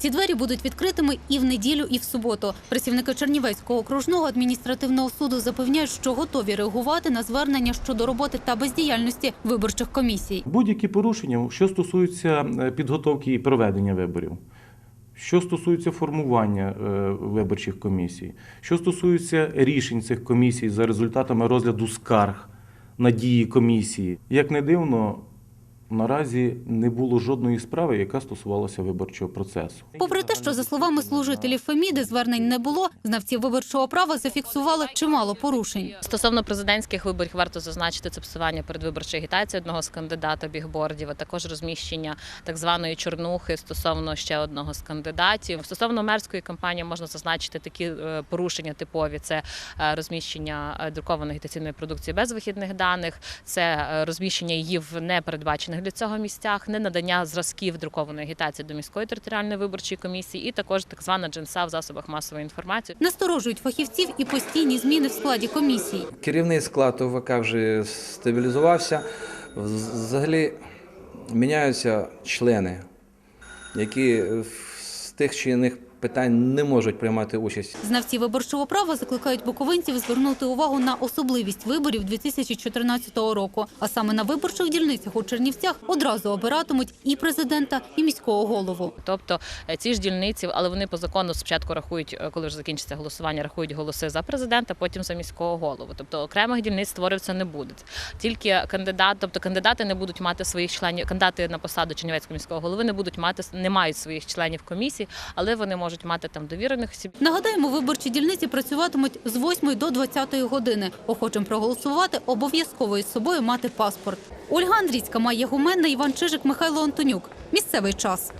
Ці двері будуть відкритими і в неділю, і в суботу. Працівники Чернівецького окружного адміністративного суду запевняють, що готові реагувати на звернення щодо роботи та бездіяльності виборчих комісій. Будь-які порушення, що стосуються е, підготовки і проведення виборів, що стосується формування е, виборчих комісій, що стосується рішень цих комісій за результатами розгляду скарг на дії комісії, як не дивно, наразі не було жодної справи, яка стосувалася виборчого процесу. Попри те, що за словами служителів Феміди звернень не було, знавці виборчого права зафіксували чимало порушень. Стосовно президентських виборів варто зазначити це псування передвиборчої агітації одного з кандидата бігбордів, а також розміщення так званої чорнухи стосовно ще одного з кандидатів. Стосовно мерської кампанії можна зазначити такі е, порушення типові: це е, розміщення е, друкованої агітаційної продукції без вихідних даних, це розміщення її в непередбачених для цього місцях, не надання зразків друкованої агітації до міської територіальної виборчої комісії, і також так звана джинса в засобах масової інформації. Насторожують фахівців і постійні зміни в складі комісій. Керівний склад ОВК вже стабілізувався. Взагалі міняються члени, які з тих чи інших питань не можуть приймати участь. Знавці виборчого права закликають буковинців звернути увагу на особливість виборів 2014 року. А саме на виборчих дільницях у Чернівцях одразу обиратимуть і президента, і міського голову. Тобто е, ці ж дільниці, але вони по закону спочатку рахують, е, коли вже закінчиться голосування, рахують голоси за президента, потім за міського голову. Тобто окремих дільниць створюватися не буде. Тільки кандидат, тобто кандидати не будуть мати своїх членів, кандидати на посаду Чернівецького міського голови не будуть мати не мають своїх членів комісії, але вони можуть мати там довірених осіб. Нагадаємо, виборчі дільниці працюватимуть з 8 до 20 години. Охочим проголосувати обов'язково із собою мати паспорт. Ольга Андрійська, Майя Гуменна, Іван Чижик, Михайло Антонюк. Місцевий час.